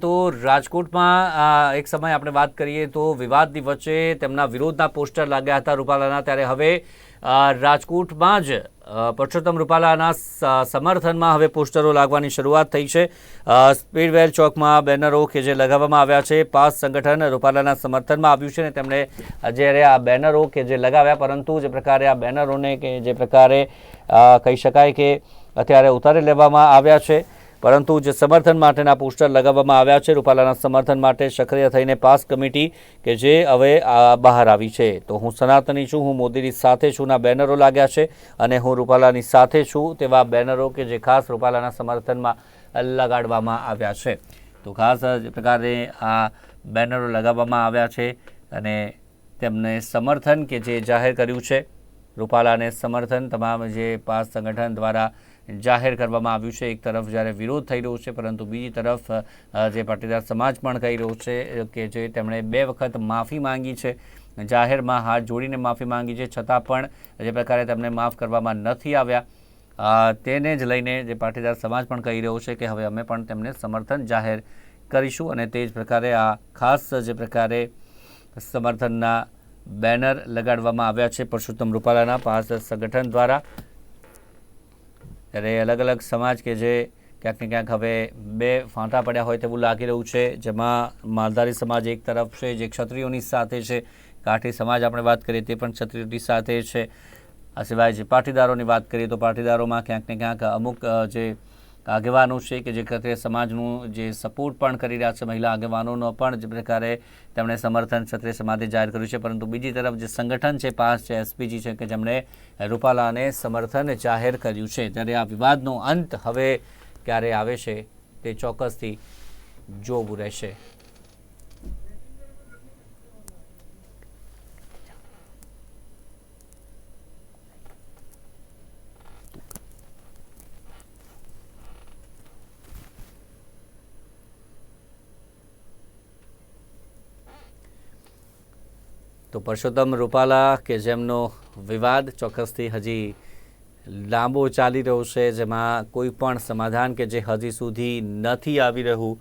તો રાજકોટમાં એક સમય આપણે વાત કરીએ તો વિવાદની વચ્ચે તેમના વિરોધના પોસ્ટર લાગ્યા હતા રૂપાલાના. ત્યારે હવે રાજકોટમાં જ પરસોત્તમ રૂપાલાના સમર્થનમાં હવે પોસ્ટરો લાગવાની શરૂઆત થઈ છે. સ્પીડવેલ ચોકમાં બેનરો કે જે લગાવવામાં આવ્યા છે, પાસ સંગઠન રૂપાલાના સમર્થનમાં આવ્યું છે ને તેમણે જ્યારે આ બેનરો કે જે લગાવ્યા, પરંતુ જે પ્રકારે આ બેનરોને કે જે પ્રકારે કહી શકાય કે અત્યારે ઉતારી લેવામાં આવ્યા છે. પરંતુ જે સમર્થન માટેના પોસ્ટર લગાવવામાં આવ્યા છે, રૂપાલાના સમર્થન માટે સક્રિય થઈને પાસ કમિટી કે જે હવે બહાર આવી છે. તો હું સનાતની છું, હું મોદીની સાથે છુંના બેનરો લાગ્યા છે અને હું રૂપાલાની સાથે છું તેવા બેનરો કે જે ખાસ રૂપાલાના સમર્થનમાં લગાડવામાં આવ્યા છે. તો ખાસ પ્રકારે આ બેનરો લગાવવામાં આવ્યા છે અને તેમને સમર્થન કે જે જાહેર કર્યું છે, રૂપાલાને સમર્થન, તમામ જે પાસ સંગઠન દ્વારા જાહેર કરવામાં આવ્યું છે. એક તરફ જ્યારે વિરોધ થઈ રહ્યો છે, પરંતુ બીજી તરફ જે પાટીદાર સમાજ પણ કહી રહ્યો છે, કે જે તેમણે બે વખત માફી માંગી છે. જાહેરમાં હાથ જોડીને માફી માંગી છે, છતાં પણ જે પ્રકારે તેમને માફ કરવામાં નથી આવ્યા. તેને જ લઈને જે પાટીદાર સમાજ પણ કહી રહ્યો છે કે હવે અમે પણ તેમને સમર્થન જાહેર કરીશું અને તે જ પ્રકારે આ ખાસ જે પ્રકારે સમર્થનના બેનર લગાડવામાં આવ્યા છે. પરસોત્તમ રૂપાલાના પાસ સંગઠન દ્વારા ત્યારે અલગ અલગ સમાજ કે જે ક્યાંક ને ક્યાંક હવે બે ફાંટા પડ્યા હોય તેવું લાગી રહ્યું છે, જેમાં માલધારી સમાજ એક તરફ છે, જે ક્ષત્રિયોની સાથે છે, કાઠી સમાજ આપણે વાત કરીએ તે પણ ક્ષત્રિયોની સાથે છે. આ સિવાય જે પાટીદારોની વાત કરીએ તો પાટીદારોમાં ક્યાંક ને ક્યાંક અમુક જે આગેવાનો છે કે જે ક્ષત્રિય સમાજનું જે સપોર્ટ પણ કરી રહ્યા છે મહિલા આગેવાનોનો પણ જે પ્રકારે તેમણે સમર્થન ક્ષત્રિય સમાજે જાહેર કર્યું છે. પરંતુ બીજી તરફ જે સંગઠન છે પાસ છે, એસપીજી છે કે જેમણે રૂપાલાને સમર્થન જાહેર કર્યું છે. ત્યારે આ વિવાદનો અંત હવે ક્યારે આવે છે તે ચોક્કસથી જોવું રહેશે. તો પરસોત્તમ રૂપાલા કે જેમનો વિવાદ ચોક્કસથી હજી લાંબો ચાલી રહ્યો છે, જેમાં કોઈ પણ સમાધાન કે જે હજી સુધી નથી આવી રહ્યું,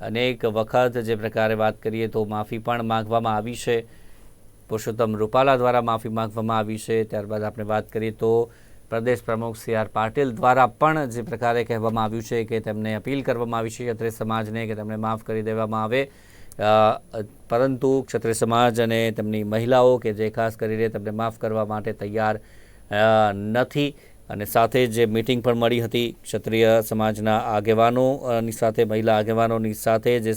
અનેક વખત જે પ્રકારે વાત કરીએ તો માફી પણ માગવામાં આવી છે. પુરુષોત્તમ રૂપાલા દ્વારા માફી માગવામાં આવી છે. ત્યારબાદ આપણે વાત કરીએ તો પ્રદેશ પ્રમુખ સી આર પાટીલ દ્વારા પણ જે પ્રકારે કહેવામાં આવ્યું છે કે તેમને અપીલ કરવામાં આવી છે, ક્ષત્રિય સમાજને કે તેમને માફ કરી દેવામાં આવે. પરંતુ ક્ષત્રિય સમાજ અને તેમની મહિલાઓ કે જે ખાસ કરીને તેમને માફ કરવા માટે તૈયાર નથી. અને સાથે જે મિટિંગ પણ મળી હતી ક્ષત્રિય સમાજના આગેવાનોની સાથે, મહિલા આગેવાનોની સાથે, જે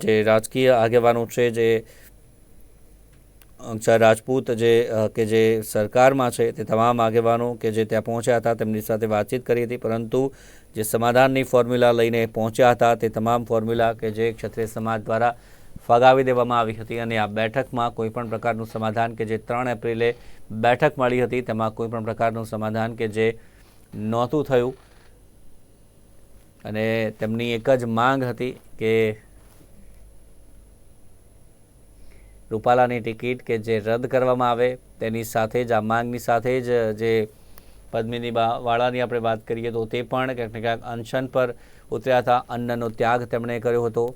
જે રાજકીય આગેવાનો છે, જે રાજપૂત જે કે જે સરકારમાં છે, તે તમામ આગેવાનો કે જે ત્યાં પહોંચ્યા હતા, તેમની સાથે વાતચીત કરી હતી. પરંતુ જે સમાધાનની ફોર્મ્યુલા લઈને પહોંચ્યા હતા તે તમામ ફોર્મ્યુલા કે જે ક્ષત્રિય સમાજ દ્વારા ફગાવી દેવામાં આવી હતી અને આ બેઠકમાં કોઈપણ પ્રકારનું સમાધાન કે જે ત્રણ એપ્રિલે બેઠક મળી હતી તેમાં કોઈપણ પ્રકારનું સમાધાન કે જે નહોતું થયું. અને તેમની એક જ માંગ હતી કે રૂપાલાની ટિકિટ કે જે રદ કરવામાં આવે તેની સાથે જ, આ માંગની સાથે જ, જે પદ્મિની વાળાની આપણે વાત કરીએ તો તે પણ ક્યાંક ને ક્યાંક અનશન પર ઉતર્યા હતા. અન્નનો ત્યાગ તેમણે કર્યો હતો.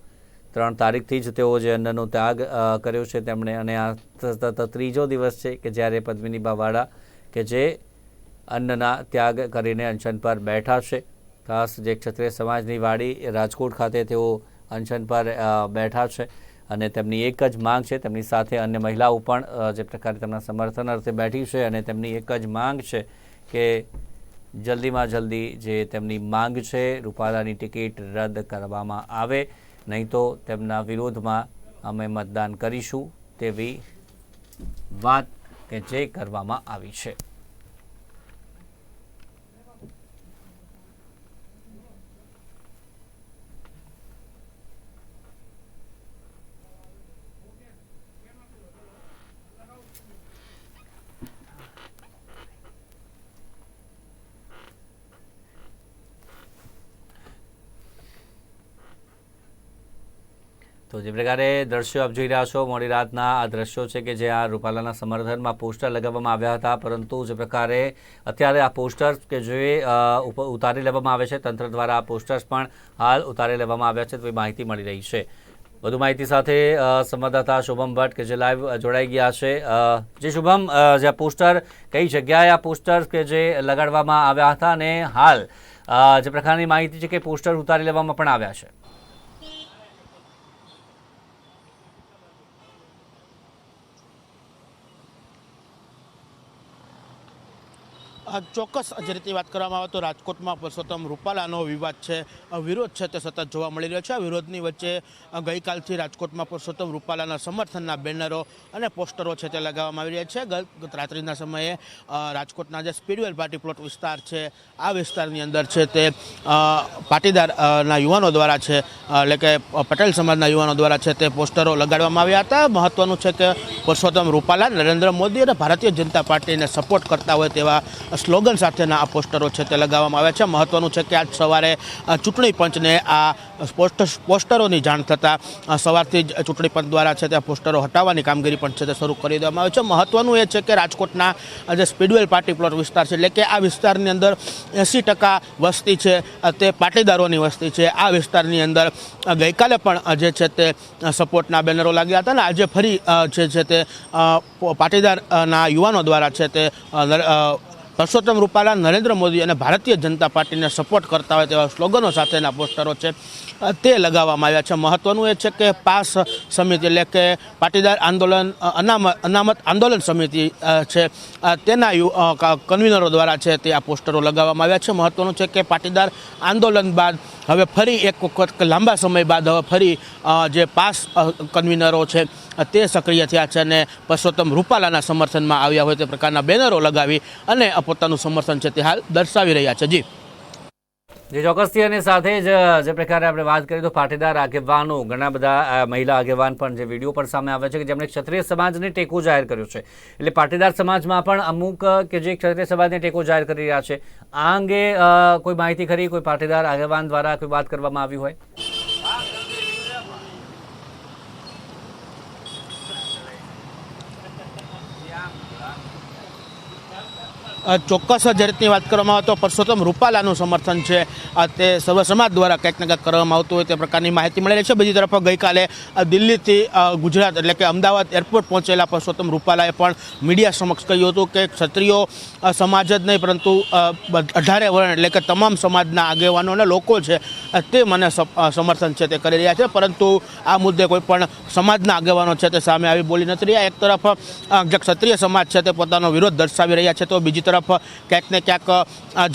ત્રણ તારીખથી જ તેઓ જે અન્નનો ત્યાગ કર્યો છે તેમણે. અને આ સતત ત્રીજો દિવસ છે કે જ્યારે પદ્મિની વાળા કે જે અન્નના ત્યાગ કરીને અનશન પર બેઠા છે. ખાસ જે ક્ષત્રિય સમાજની વાડી રાજકોટ ખાતે તેઓ અનશન પર બેઠા છે. અને તેમની એક જ માંગ છે. તેમની સાથે અન્ય મહિલાઓ પણ જે પ્રકારે તેમના સમર્થન અર્થે બેઠી છે અને તેમની એક જ માંગ છે કે જલ્દીમાં જલ્દી જે તેમની માંગ છે, રૂપાલાની ટિકિટ રદ કરવામાં આવે. નહીં તો તેમના વિરોધમાં અમે મતદાન કરીશું તેવી વાત કે જે કરવામાં આવી છે. તો જે પ્રકારે દ્રશ્યો આપ જોઈ રહ્યા છો, મોડી રાતના આ દ્રશ્યો છે કે જે આ રૂપાલાના સમર્થનમાં પોસ્ટર લગાવવામાં આવ્યા હતા, પરંતુ જે પ્રકારે અત્યારે આ પોસ્ટર્સ કે જે ઉતારી લેવામાં આવે છે, તંત્ર દ્વારા આ પોસ્ટર્સ પણ હાલ ઉતારી લેવામાં આવ્યા છે, તો એ માહિતી મળી રહી છે. વધુ માહિતી સાથે સંવાદદાતા શુભમ ભટ્ટ કે જે લાઈવ જોડાઈ ગયા છે. જે શુભમ જે પોસ્ટર, કઈ જગ્યાએ આ પોસ્ટર કે જે લગાડવામાં આવ્યા હતા અને હાલ જે પ્રકારની માહિતી છે કે પોસ્ટર ઉતારી લેવામાં પણ આવ્યા છે? ચોક્કસ જે રીતે વાત કરવામાં આવે તો રાજકોટમાં પરસોત્તમ રૂપાલાનો વિવાદ છે વિરોધ છે તે સતત જોવા મળી રહ્યો છે. આ વિરોધની વચ્ચે ગઈકાલથી રાજકોટમાં પરસોત્તમ રૂપાલાના સમર્થનના બેનરો અને પોસ્ટરો છે તે લગાવવામાં આવી રહ્યા છે. ગત રાત્રિના સમયે રાજકોટના જે સ્પીડવેલ પાર્ટી પ્લોટ વિસ્તાર છે આ વિસ્તારની અંદર છે તે અ, પાટીદાર અ, ના યુવાનો દ્વારા છે એટલે કે પટેલ સમાજના યુવાનો દ્વારા છે તે પોસ્ટરો લગાડવામાં આવ્યા હતા. મહત્વનું છે કે પરસોત્તમ રૂપાલા નરેન્દ્ર મોદી અને ભારતીય જનતા પાર્ટીને સપોર્ટ કરતા હોય તેવા સ્લોગન સાથેના આ પોસ્ટરો છે તે લગાવવામાં આવ્યા છે. મહત્વનું છે કે આજ સવારે ચૂંટણી પંચને આ પોસ્ટ, પોસ્ટરોની જાણ થતાં સવારથી જ ચૂંટણી પંચ દ્વારા છે તે પોસ્ટરો હટાવવાની કામગીરી પણ છે તે શરૂ કરી દેવામાં આવે છે. મહત્વનું એ છે કે રાજકોટના જે સ્પીડવેલ પાર્ટી પ્લોટ વિસ્તાર છે, એટલે કે આ વિસ્તારની અંદર એંસી ટકા વસ્તી છે તે પાટીદારોની વસ્તી છે. આ વિસ્તારની અંદર ગઈકાલે પણ જે છે તે સપોર્ટના બેનરો લાગ્યા હતા અને આજે ફરી જે છે તે પાટીદારના યુવાનો દ્વારા છે તે પરસોત્તમ રૂપાલા નરેન્દ્ર મોદી અને ભારતીય જનતા પાર્ટીને સપોર્ટ કરતા હોય તેવા સ્લોગનો સાથેના પોસ્ટરો છે. તે લગાવવામાં આવ્યા છે. મહત્વનું એ છે કે પાસ સમિતિ એટલે કે પાટીદાર આંદોલન અનામત આંદોલન સમિતિ છે. તેના કન્વીનરો દ્વારા છે તે આ પોસ્ટરો લગાવવામાં આવ્યા છે. મહત્વનું છે કે પાટીદાર આંદોલન બાદ હવે ફરી એક વખત લાંબા સમય બાદ હવે ફરી જે પાસ કન્વીનરો છે તે સક્રિય થયા છે અને પરસોત્તમ રૂપાલાના સમર્થનમાં આવ્યા હોય તે પ્રકારના બેનરો લગાવી અને પોતાનું સમર્થન છે તે હાલ દર્શાવી રહ્યા છે. જી. જે ચોક્કસથી અને સાથે જ, જે પ્રકારે આપણે વાત કરીએ તો પાટીદાર આગેવાનો, ઘણા બધા મહિલા આગેવાન પણ જે વીડિયો પણ સામે આવે છે કે જેમણે ક્ષત્રિય સમાજને ટેકો જાહેર કર્યો છે. એટલે પાટીદાર સમાજમાં પણ અમુક, કે જે ક્ષત્રિય સમાજને ટેકો જાહેર કરી રહ્યા છે. આ અંગે કોઈ માહિતી ખરી? કોઈ પાટીદાર આગેવાન દ્વારા કોઈ વાત કરવામાં આવી હોય? ચોક્કસ જ રીતની વાત કરવામાં આવે તો પરસોત્તમ રૂપાલાનું સમર્થન છે. તે સર્વ સમાજ દ્વારા કંઈક ને કંઈક કરવામાં આવતું હોય તે પ્રકારની માહિતી મળી રહી છે. બીજી તરફ ગઈકાલે દિલ્હીથી ગુજરાત એટલે કે અમદાવાદ એરપોર્ટ પહોંચેલા પરસોત્તમ રૂપાલાએ પણ મીડિયા સમક્ષ કહ્યું હતું કે ક્ષત્રિયો સમાજ જ નહીં પરંતુ અઢારે વર્ણ એટલે કે તમામ સમાજના આગેવાનો અને લોકો છે તે મને સમર્થન છે તે કરી રહ્યા છે. પરંતુ આ મુદ્દે કોઈ પણ સમાજના આગેવાનો છે તે સામે આવી બોલી નથી રહ્યા. એક તરફ જે ક્ષત્રિય સમાજ છે તે પોતાનો વિરોધ દર્શાવી રહ્યા છે તો બીજી તરફ ક્યાંક ને ક્યાંક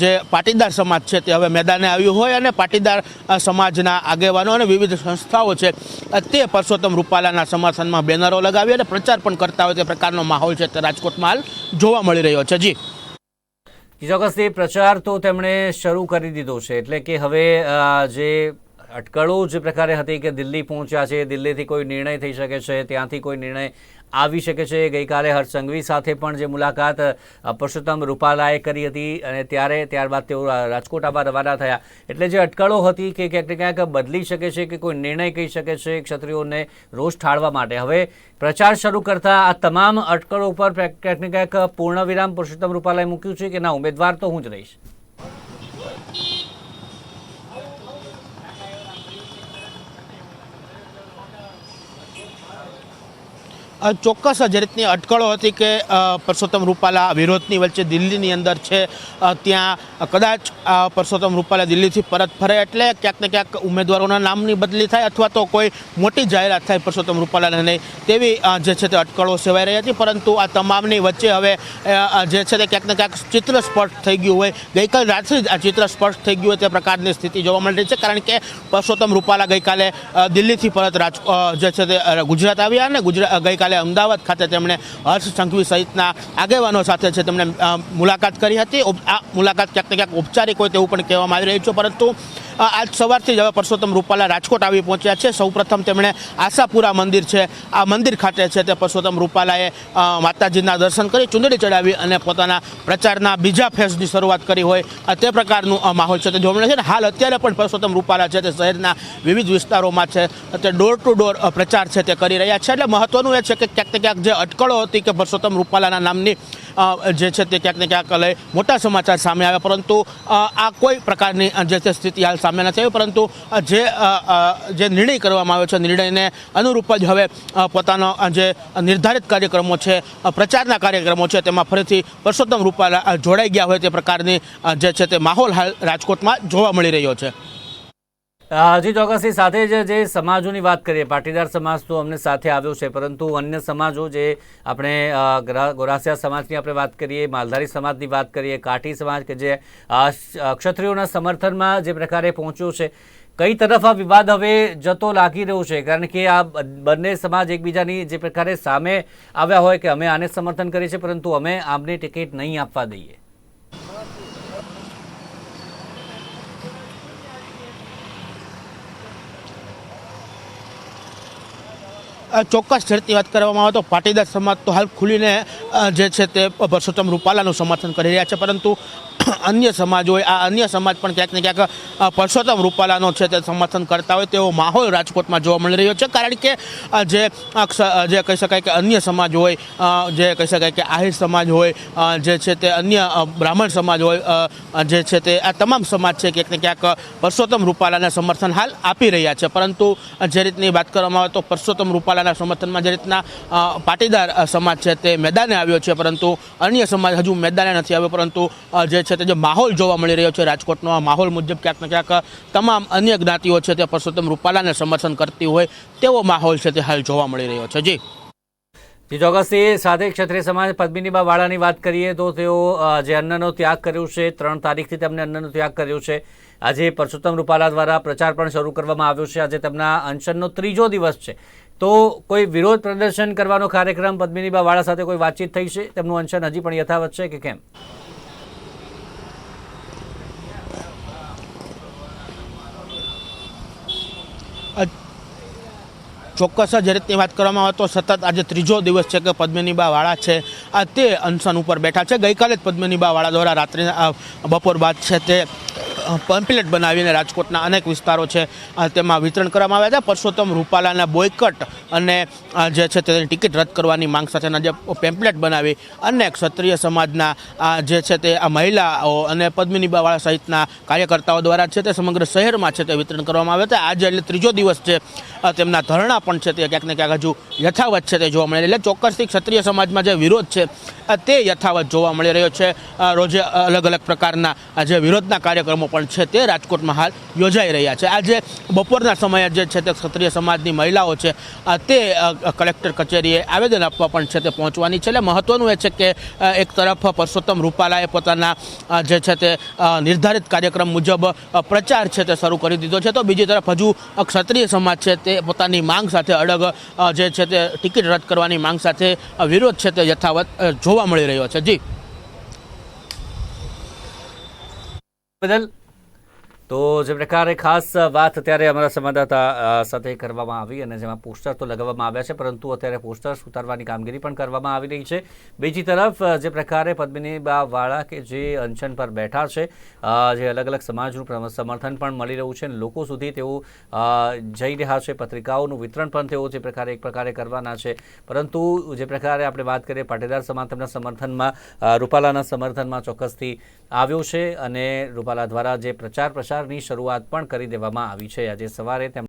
જે પાટીદાર સમાજ છે તે હવે મેદાને આવ્યું હોય અને પાટીદાર સમાજના આગેવાનો અને વિવિધ સંસ્થાઓ છે તે પરસોત્તમ રૂપાલાના સમર્થનમાં બેનરો લગાવી અને પ્રચાર પણ કરતા હોય તે પ્રકારનો માહોલ છે તે રાજકોટમાં હાલ જોવા મળી રહ્યો છે. જી. ચોક્કસથી પ્રચાર તો તેમણે શરૂ કરી દીધો છે, એટલે કે હવે જે અટકળો જે પ્રકારે હતી કે દિલ્હી પહોંચ્યા છે, દિલ્હીથી કોઈ નિર્ણય થઈ શકે છે, ત્યાંથી કોઈ નિર્ણય આવી શકે છે. ગઈકાલે હર્ષસંઘવી સાથે પણ જે મુલાકાત પુરુષોત્તમ રૂપાલાએ કરી હતી અને ત્યારે, ત્યારબાદ તેઓ રાજકોટ આવવા રવાના થયા. એટલે જે અટકળો હતી કે ક્યાંક ક્યાંક બદલી શકે છે કે કોઈ નિર્ણય કહી શકે છે ક્ષત્રિયોને રોષ ઠાળવા માટે. હવે પ્રચાર શરૂ કરતા આ તમામ અટકળો ઉપર ક્યાંક ને ક્યાંક પૂર્ણ વિરામ પુરુષોત્તમ રૂપાલાએ મૂક્યું છે કે ના, ઉમેદવાર તો હું જ રહીશ. ચોક્કસ જ રીતની અટકળો હતી કે પરસોત્તમ રૂપાલા વિરોધની વચ્ચે દિલ્હીની અંદર છે. ત્યાં કદાચ પરસોત્તમ રૂપાલા દિલ્હીથી પરત ફરે એટલે ક્યાંક ને ક્યાંક ઉમેદવારોના નામની બદલી થાય અથવા તો કોઈ મોટી જાહેરાત થાય પરસોત્તમ રૂપાલાને નહીં. તેવી જે છે તે અટકળો સેવાઈ રહી હતી, પરંતુ આ તમામની વચ્ચે હવે જે છે તે ક્યાંક ને ક્યાંક ચિત્ર સ્પષ્ટ થઈ ગયું હોય. ગઈકાલ રાત્રે જ આ ચિત્ર સ્પષ્ટ થઈ ગયું હોય તે પ્રકારની સ્થિતિ જોવા મળી રહી છે, કારણ કે પરસોત્તમ રૂપાલા ગઈકાલે દિલ્હીથી પરત રાજ જે છે તે ગુજરાત આવ્યા અને ગુજરાત ગઈકાલે અમદાવાદ ખાતે તેમણે હર્ષ સંઘવી સહિતના આગેવાનો સાથે છે તેમણે મુલાકાત કરી હતી. આ મુલાકાત ક્યાંક ને ક્યાંક ઔપચારિક હોય તેવું પણ કહેવામાં આવી રહ્યું છે. પરંતુ આજ સવારથી જ હવે પરસોત્તમ રૂપાલા રાજકોટ આવી પહોંચ્યા છે. સૌપ્રથમ તેમણે આશાપુરા મંદિર છે, આ મંદિર ખાતે છે તે પરસોત્તમ રૂપાલાએ માતાજીના દર્શન કરી ચુંદડી ચડાવી અને પોતાના પ્રચારના બીજા ફેઝની શરૂઆત કરી હોય તે પ્રકારનું માહોલ છે. તે મળે છે ને, હાલ અત્યારે પણ પરસોત્તમ રૂપાલા છે તે શહેરના વિવિધ વિસ્તારોમાં છે. તે ડોર ટુ ડોર પ્રચાર છે તે કરી રહ્યા છે. એટલે મહત્વનું એ છે કે ક્યાંક ને ક્યાંક જે અટકળો હતી કે પરસોત્તમ રૂપાલાના નામની જે છે તે ક્યાંક ને ક્યાંક લઈ મોટા સમાચાર સામે આવ્યા પરંતુ આ કોઈ પ્રકારની જે છે સ્થિતિ હાલ સામે નથી આવી, પરંતુ જે જે નિર્ણય કરવામાં આવ્યો છે, નિર્ણયને અનુરૂપ જ હવે પોતાનો જે નિર્ધારિત કાર્યક્રમો છે પ્રચારના કાર્યક્રમો છે, તેમાં ફરીથી પરસોત્તમ રૂપાલા જોડાઈ ગયા હોય તે પ્રકારની જે છે તે માહોલ હાલ રાજકોટમાં જોવા મળી રહ્યો છે. અ, જી ચોક્કસની સાથે જ જે સમાજોની વાત કરીએ પાટીદાર સમાજ તો અમને સાથે આવ્યો છે પરંતુ અન્ય સમાજો જે આપણે ગોરાસિયા સમાજની આપણે વાત કરીએ માલધારી સમાજની વાત કરીએ કાઠી સમાજ કે જે ક્ષત્રિયોના સમર્થનમાં જે પ્રકારે પહોંચ્યો છે કઈ તરફ આ વિવાદ હવે જતો લાગી રહ્યો છે? કારણ કે આ બંને સમાજ એકબીજાની જે પ્રકારે સામે આવ્યા હોય કે અમે આને સમર્થન કરીએ છીએ પરંતુ અમે આમને ટિકિટ નહીં આપવા દઈએ. ચોક્કસ ઝડપી વાત કરવામાં આવે તો પાટીદાર સમાજ તો હાલ ખુલીને જે છે તે પરસોત્તમ રૂપાલાનું સમર્થન કરી રહ્યા છે. પરંતુ અન્ય સમાજ હોય, આ અન્ય સમાજ પણ ક્યાંક ને ક્યાંક પરસોત્તમ રૂપાલાનો છે તે સમર્થન કરતા હોય તેવો માહોલ રાજકોટમાં જોવા મળી રહ્યો છે. કારણ કે જે જે કહી શકાય કે અન્ય સમાજ હોય જે કહી શકાય કે આહિર સમાજ હોય જે છે તે અન્ય બ્રાહ્મણ સમાજ હોય જે છે તે આ તમામ સમાજ છે ક્યાંક ને ક્યાંક પરસોત્તમ રૂપાલાને સમર્થન હાલ આપી રહ્યા છે. પરંતુ જે રીતની વાત કરવામાં આવે તો પરસોત્તમ રૂપાલાના સમર્થનમાં જે રીતના પાટીદાર સમાજ છે તે મેદાને આવ્યો છે. પરંતુ અન્ય સમાજ હજુ મેદાને નથી આવ્યો. પરંતુ જે છે તે જે માહોલ જોવા મળી રહ્યો છે રાજકોટનો, આ માહોલ મુજબ ક્યાંક ને ક્યાંક તમામ અન્ય જ્ઞાતિઓ છે તે પરસોત્તમ રૂપાલાને સમર્થન કરતી હોય તેવો માહોલ છે તે હાલ જોવા મળી રહ્યો છે. જી. જી, ચોક્કસથી સાથે ક્ષત્રિય સમાજ પદ્મિનીબા વાળાની વાત કરીએ તો તેઓ જે અન્નનો ત્યાગ કર્યો છે, ત્રણ તારીખથી તેમને અન્નનો ત્યાગ કર્યો છે. આજે પરસોત્તમ રૂપાલા દ્વારા પ્રચાર પણ શરૂ કરવામાં આવ્યો છે. આજે તેમના અનશનનો ત્રીજો દિવસ છે. તો કોઈ વિરોધ પ્રદર્શન કરવાનો કાર્યક્રમ પદ્મિનીબા વાળા સાથે કોઈ વાતચીત થઈ છે? તેમનું અનશન હજી પણ યથાવત છે કે કેમ? ચોક્કસ જ રીતની વાત કરવામાં આવે તો સતત આજે ત્રીજો દિવસ છે કે પદ્મિનીબા વાળા છે. આ તે અનશન ઉપર બેઠા છે. ગઈકાલે જ પદ્મિનીબા વાળા દ્વારા રાત્રે બપોર બાદ છે તે પમ્પલેટ બનાવીને રાજકોટના અનેક વિસ્તારો છે તેમાં વિતરણ કરવામાં આવ્યા છે. પરસોત્તમ રૂપાલાના બોયકટ અને જે છે તેની ટિકિટ રદ કરવાની માંગ સાથેના જે પેમ્પલેટ બનાવી અનેક ક્ષત્રિય સમાજના જે છે તે આ મહિલાઓ અને પદ્મિનીબાવાળા સહિતના કાર્યકર્તાઓ દ્વારા છે તે સમગ્ર શહેરમાં છે તે વિતરણ કરવામાં આવ્યા છે આજે એટલે ત્રીજો દિવસ છે તેમના ધરણા પણ છે તે ક્યાંક ને ક્યાંક હજુ યથાવત છે તે જોવા મળે એટલે ચોક્કસથી ક્ષત્રિય સમાજમાં જે વિરોધ છે તે યથાવત જોવા મળી રહ્યો છે. રોજે અલગ અલગ પ્રકારના જે વિરોધના કાર્યક્રમો પણ છે તે રાજકોટમાં હાલ યોજાઈ રહ્યા છે. આજે બપોરના સમયે જે છે તે ક્ષત્રિય સમાજની મહિલાઓ છે તે કલેક્ટર કચેરીએ આવેદન આપવા પણ છે તે પહોંચવાની છે. એટલે મહત્વનું એ છે કે એક તરફ પરસોત્તમ રૂપાલાએ પોતાના જે છે તે નિર્ધારિત કાર્યક્રમ મુજબ પ્રચાર છે તે શરૂ કરી દીધો છે. તો બીજી તરફ હજુ ક્ષત્રિય સમાજ છે તે પોતાની માંગ સાથે અડગ જે છે તે ટિકિટ રદ કરવાની માંગ સાથે વિરોધ છે તે યથાવત જોવા મળી રહ્યો છે. જી. બદલ તો જે પ્રકારે ખાસ વાત અત્યારે અમારા સંવાદદાતા સાથે કરવામાં આવી અને જેમાં પોસ્ટર તો લગાવવામાં આવ્યા છે, પરંતુ અત્યારે પોસ્ટર્સ ઉતારવાની કામગીરી પણ કરવામાં આવી રહી છે. બીજી તરફ, જે પ્રકારે પદ્મિનીબા વાળા કે જે અનશન પર બેઠા છે જે અલગ અલગ સમાજનું સમર્થન પણ મળી રહ્યું છે અને લોકો સુધી તેઓ જઈ રહ્યા છે. પત્રિકાઓનું વિતરણ પણ તેઓ જે પ્રકારે એક પ્રકારે કરવાના છે. પરંતુ જે પ્રકારે આપણે વાત કરીએ, પાટીદાર સમાજ તેમના સમર્થનમાં રૂપાલાના સમર્થનમાં ચોક્કસથી આવ્યો છે અને રૂપાલા દ્વારા જે પ્રચાર પ્રસારની શરૂઆત પણ કરી દેવામાં આવી છે. આજે સવારે